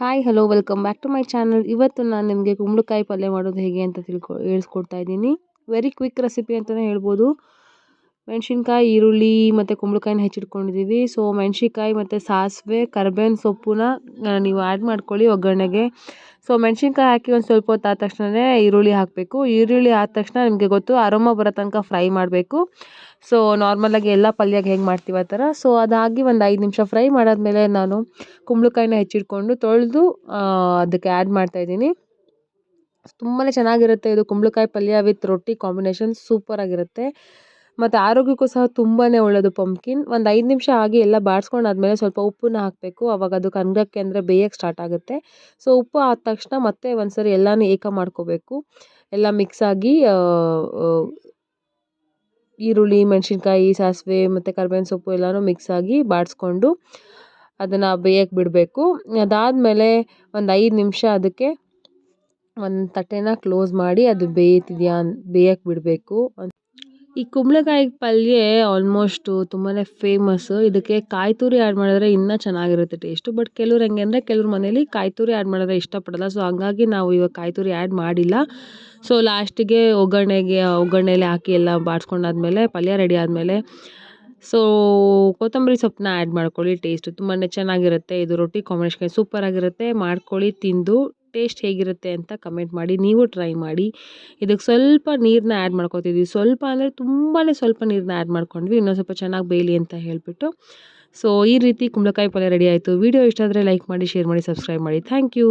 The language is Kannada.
Hi hello welcome back to my channel ಇವತ್ತು ನಾನು ನಿಮಗೆ ಕುಂಬಳಕಾಯಿ ಪಲ್ಯ ಮಾಡೋದು ಹೇಗೆ ಅಂತ ತಿಳ್ಕೊ ಹೇಳ್ಸ್ಕೊಡ್ತಾ ಇದ್ದೀನಿ. ವೆರಿ ಕ್ವಿಕ್ ರೆಸಿಪಿ ಅಂತಲೇ ಹೇಳ್ಬೋದು. ಮೆಣಸಿನ್ಕಾಯಿ, ಈರುಳ್ಳಿ ಮತ್ತು ಕುಂಬಳಕಾಯಿನ ಹೆಚ್ಚಿಟ್ಕೊಂಡಿದ್ದೀವಿ ಸೊ ಮೆಣಸಿನ್ಕಾಯಿ ಮತ್ತು ಸಾಸಿವೆ, ಕರ್ಬೇವಿನ ಸೊಪ್ಪನ್ನ ನೀವು ಆ್ಯಡ್ ಮಾಡ್ಕೊಳ್ಳಿ ಒಗ್ಗರಣೆಗೆ. ಸೊ ಮೆಣಸಿನ್ಕಾಯಿ ಹಾಕಿ ಒಂದು ಸ್ವಲ್ಪ ಹೊತ್ತು ಆದ ತಕ್ಷಣವೇ ಈರುಳ್ಳಿ ಹಾಕಬೇಕು. ಈರುಳ್ಳಿ ಆದ ತಕ್ಷಣ ನಿಮಗೆ ಗೊತ್ತು ಅರೋಮ ಬರೋ ತನಕ ಫ್ರೈ ಮಾಡಬೇಕು. ಸೊ ನಾರ್ಮಲಾಗಿ ಎಲ್ಲ ಪಲ್ಯಗೆ ಹೆಂಗೆ ಮಾಡ್ತೀವಿ ಆ ಥರ. ಸೊ ಅದಾಗಿ ಒಂದು ಐದು ನಿಮಿಷ ಫ್ರೈ ಮಾಡಾದಮೇಲೆ ನಾನು ಕುಂಬಳಕಾಯಿನ ಹೆಚ್ಚಿಟ್ಕೊಂಡು ತೊಳೆದು ಅದಕ್ಕೆ ಆ್ಯಡ್ ಮಾಡ್ತಾಯಿದ್ದೀನಿ ತುಂಬಾ ಚೆನ್ನಾಗಿರುತ್ತೆ ಇದು ಕುಂಬಳಕಾಯಿ ಪಲ್ಯ ವಿತ್ ರೊಟ್ಟಿ ಕಾಂಬಿನೇಷನ್ ಸೂಪರಾಗಿರುತ್ತೆ ಮತ್ತು ಆರೋಗ್ಯಕ್ಕೂ ಸಹ ತುಂಬಾ ಒಳ್ಳೆಯದು ಪಂಪ್ಕಿನ್ ಒಂದು ಐದು ನಿಮಿಷ ಆಗಿ ಎಲ್ಲ ಬಾಡಿಸ್ಕೊಂಡಾದ್ಮೇಲೆ ಸ್ವಲ್ಪ ಉಪ್ಪನ್ನ ಹಾಕಬೇಕು. ಅವಾಗ ಅದು ಕಂಗಕ್ಕೆ ಅಂದರೆ ಬೇಯಕ್ಕೆ ಸ್ಟಾರ್ಟ್ ಆಗುತ್ತೆ. ಸೊ ಉಪ್ಪು ಆದ ತಕ್ಷಣ ಮತ್ತೆ ಒಂದು ಸರಿ ಎಲ್ಲನೂ ಏಕ ಮಾಡ್ಕೋಬೇಕು. ಎಲ್ಲ ಮಿಕ್ಸ್ ಆಗಿ ಈರುಳ್ಳಿ, ಮೆಣಸಿನ್ಕಾಯಿ, ಸಾಸಿವೆ ಮತ್ತು ಕರ್ಬೇವಿನ ಸೊಪ್ಪು ಎಲ್ಲನೂ ಮಿಕ್ಸ್ ಆಗಿ ಬಾಡಿಸ್ಕೊಂಡು ಅದನ್ನು ಬೇಯಕ್ಕೆ ಬಿಡಬೇಕು. ಅದಾದಮೇಲೆ ಒಂದು ಐದು ನಿಮಿಷ ಅದಕ್ಕೆ ಒಂದು ತಟ್ಟೆನ ಕ್ಲೋಸ್ ಮಾಡಿ ಅದು ಬೇಯ್ತಿದೆಯಾ, ಬೇಯಕ್ಕೆ ಬಿಡಬೇಕು ಈ ಕುಂಬಳಕಾಯಿ ಪಲ್ಯ ಆಲ್ಮೋಸ್ಟು ತುಂಬಾ ಫೇಮಸ್ಸು ಇದಕ್ಕೆ ಕಾಯಿ ತುರಿ ಆ್ಯಡ್ ಮಾಡಿದ್ರೆ ಇನ್ನೂ ಚೆನ್ನಾಗಿರುತ್ತೆ ಟೇಸ್ಟು ಬಟ್ ಕೆಲವ್ರು ಹೆಂಗೆ ಅಂದರೆ ಕೆಲವ್ರ ಮನೇಲಿ ಕಾಯಿ ತುರಿ ಆ್ಯಡ್ ಮಾಡಿದ್ರೆ ಇಷ್ಟಪಡಲ್ಲ. ಸೊ ಹಂಗಾಗಿ ನಾವು ಇವಾಗ ಕಾಯಿ ತುರಿ ಆ್ಯಡ್ ಮಾಡಿಲ್ಲ. ಸೊ ಲಾಸ್ಟಿಗೆ ಒಗ್ಗರಣೆಗೆ, ಒಗ್ಗರಣೆಲಿ ಹಾಕಿ ಎಲ್ಲ ಬಾಡಿಸ್ಕೊಂಡಾದ್ಮೇಲೆ ಪಲ್ಯ ರೆಡಿ ಆದಮೇಲೆ ಸೊ ಕೊತ್ತಂಬರಿ ಸೊಪ್ಪನ್ನ ಆ್ಯಡ್ ಮಾಡ್ಕೊಳ್ಳಿ ಟೇಸ್ಟು ತುಂಬಾ ಚೆನ್ನಾಗಿರುತ್ತೆ. ಇದು ರೊಟ್ಟಿ ಕಾಂಬಿನೇಷನ್ಗೆ ಸೂಪರಾಗಿರುತ್ತೆ ಮಾಡ್ಕೊಳ್ಳಿ, ತಿಂದು. ಟೇಸ್ಟ್ ಹೇಗಿರುತ್ತೆ ಅಂತ ಕಮೆಂಟ್ ಮಾಡಿ, ನೀವು ಟ್ರೈ ಮಾಡಿ. ಇದಕ್ಕೆ ಸ್ವಲ್ಪ ನೀರನ್ನ ಆ್ಯಡ್ ಮಾಡ್ಕೊತಿದ್ವಿ ಸ್ವಲ್ಪ ಅಂದರೆ ತುಂಬಾ ಸ್ವಲ್ಪ ನೀರನ್ನ ಆ್ಯಡ್ ಮಾಡ್ಕೊಂಡ್ವಿ, ಇನ್ನೊಂದು ಸ್ವಲ್ಪ ಚೆನ್ನಾಗಿ ಬೇಯಲಿ ಅಂತ ಹೇಳಿಬಿಟ್ಟು. ಸೊ ಈ ರೀತಿ ಕುಂಬಳಕಾಯಿ ಪಲ್ಯ ರೆಡಿ ಆಯಿತು. ವಿಡಿಯೋ ಇಷ್ಟ ಆದರೆ ಲೈಕ್ ಮಾಡಿ, ಶೇರ್ ಮಾಡಿ, ಸಬ್ಸ್ಕ್ರೈಬ್ ಮಾಡಿ. Thank you.